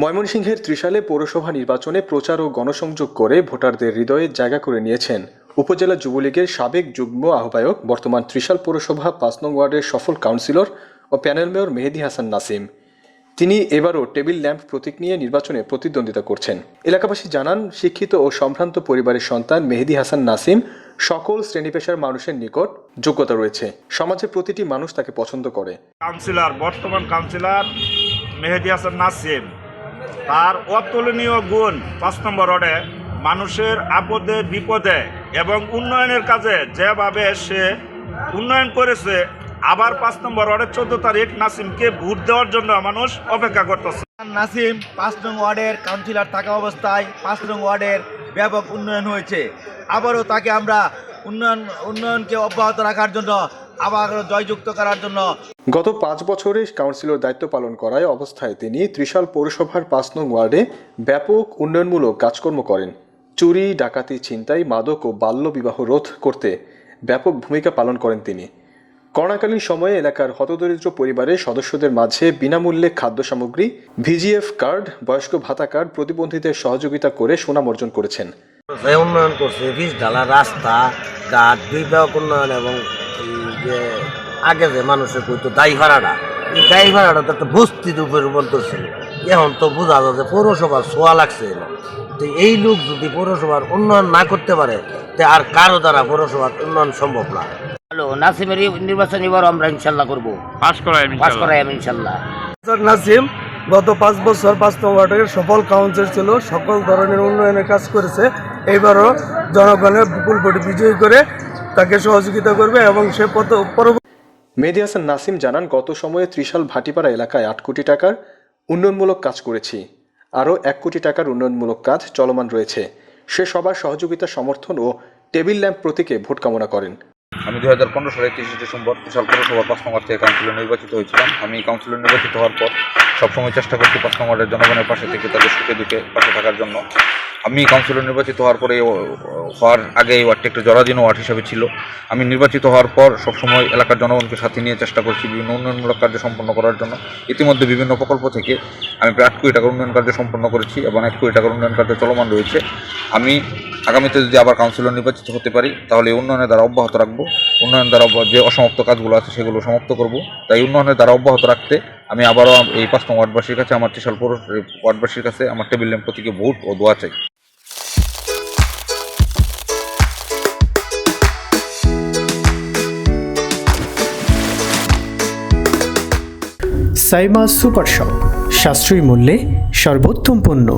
ময়মনসিংহের ত্রিশালে পৌরসভা নির্বাচনে প্রচার ও গণসংযোগ করে ভোটারদের হৃদয়ে জায়গা করে নিয়েছেন উপজেলা যুবলীগের সাবেক যুগ্ম আহ্বায়ক, বর্তমান ত্রিশাল পৌরসভা পাঁচ নং ওয়ার্ডের সফল কাউন্সিলর ও প্যানেল মেয়র মেহেদি হাসান নাসিম। তিনি এবারও টেবিল ল্যাম্প প্রতীক নিয়ে নির্বাচনে প্রতিদ্বন্দ্বিতা করছেন। এলাকাবাসী জানান, শিক্ষিত ও সম্ভ্রান্ত পরিবারের সন্তান মেহেদি হাসান নাসিম সকল শ্রেণি পেশার মানুষের নিকট যোগ্যতা রয়েছে। সমাজের প্রতিটি মানুষ তাকে পছন্দ করে। কাউন্সিলর, বর্তমান কাউন্সিলর মেহেদি হাসান নাসিম। তার অতুলনীয় গুণ পাঁচ নম্বর ওয়ার্ডে মানুষের আপদে, বিপদে এবং উন্নয়নের কাজে যেভাবে সে উন্নয়ন করেছে, আবার পাঁচ নম্বর ওয়ার্ডের চোদ্দ তারিখ নাসিমকে ভোট দেওয়ার জন্য মানুষ অপেক্ষা করতেছে। নাসিম, পাঁচ নং ওয়ার্ডের কাউন্সিলর থাকা অবস্থায় পাঁচ নং ওয়ার্ডের ব্যাপক উন্নয়ন হয়েছে। আবারও তাকে আমরা উন্নয়ন, উন্নয়নকে অব্যাহত রাখার জন্য আবার জয়যুক্ত করার জন্য। গত পাঁচ বছরে কাউন্সিলর দায়িত্ব পালন করায় অবস্থায় তিনি ত্রিশাল পৌরসভার পাঁচ নং ওয়ার্ডে ব্যাপক উন্নয়নমূলক কাজকর্ম করেন। চুরি ডাকাতি ছিনতাই মাদক ও বাল্যবিবাহ রোধ করতে ব্যাপক ভূমিকা পালন করেন তিনি। করোনাকালীন সময়ে এলাকার হতদরিদ্র পরিবারের সদস্যদের মাঝে বিনামূল্যে খাদ্য সামগ্রী ভিজিএফ কার্ড বয়স্ক ভাতা কার্ড প্রতিবন্ধীদের সহযোগিতা করে সুনাম অর্জন করেছেন। উন্নয়ন করছে বীজ ঢালা রাস্তা ঘাট বিভাগ উন্নয়ন এবং যে আগে যে মানুষের কইতো দায়ী ভাড়াটা এই দায়ী ভাড়াটা তো একটা বস্তির উপরে রূপান্তর ছিল এখন তো বোঝা যায় যে পৌরসভার ছোঁয়া লাগছে এলো। তো এই লোক যদি পৌরসভার উন্নয়ন না করতে পারে তে আর কারও দ্বারা পৌরসভার উন্নয়ন সম্ভব না। হ্যালো নাসিমের নির্বাচন এবার আমরা ইনশাল্লাহ করব। পাস করায় পাস করাই আমি ইনশাল্লাহ। নাসিম গত পাঁচ বছর পাঁচ ওয়ার্ডের সফল কাউন্সিলর ছিল সকল ধরনের উন্নয়নের কাজ করেছে। এবারও জনগণের বিপুল ভোটে বিজয়ী করে তাকে সহযোগিতা করবে এবং সে পরবর্তী মেহেদি হাসান নাসিম জানান গত সময়ে ত্রিশাল ভাটিপাড়া এলাকায় আট কোটি টাকার উন্নয়নমূলক কাজ করেছি। আরও এক কোটি টাকার উন্নয়নমূলক কাজ চলমান রয়েছে। সে সবার সহযোগিতা সমর্থন ও টেবিল ল্যাম্প প্রতীকে ভোট কামনা করেন। আমি দু হাজার পনেরো সালে তিরিশে ডিসেম্বর বিশাল পৌরসভা পাঁচ নম্বর থেকে কাউন্সিলর নির্বাচিত হয়েছিলাম। আমি কাউন্সিলর নির্বাচিত হওয়ার পর সবসময় চেষ্টা করছি পাঁচ নম্বরের জনগণের পাশে থেকে তাদের সুখে দুঃখে পাশে থাকার জন্য। আমি কাউন্সিলর নির্বাচিত হওয়ার পরে হওয়ার আগে এই ওয়ার্ডটি একটা জরাজীর্ণ ওয়ার্ড হিসাবে ছিল। আমি নির্বাচিত হওয়ার পর সবসময় এলাকার জনগণকে সাথে নিয়ে চেষ্টা করছি বিভিন্ন উন্নয়নমূলক কার্য সম্পন্ন করার জন্য। ইতিমধ্যে বিভিন্ন প্রকল্প থেকে আমি প্রায় আট কোটি টাকার উন্নয়ন কার্য সম্পন্ন করেছি এবং এক কোটি টাকার উন্নয়ন কার্য চলমান রয়েছে। আমি আগামীতে যদি আবার কাউন্সিলর নির্বাচিত হতে পারি, তাহলে এই উন্নয়নের দ্বারা অব্যাহত রাখব। উন্নয়ন দ্বারা যে অসমাপ্ত কাজগুলো আছে সেগুলো সমাপ্ত করব। তাই উন্নয়নের দ্বারা অব্যাহত রাখতে আমি আবারও এই পাঁচ নং ওয়ার্ডবাসীর কাছে, আমার ত্রিশাল পৌর ওয়ার্ডবাসীর কাছে, আমার টেবিল ল্যাম্প প্রতীকে ভোট ও দোয়া চাই। Saima super shop. সাশ্রয়ী মূল্যে সর্বোত্তম পণ্য।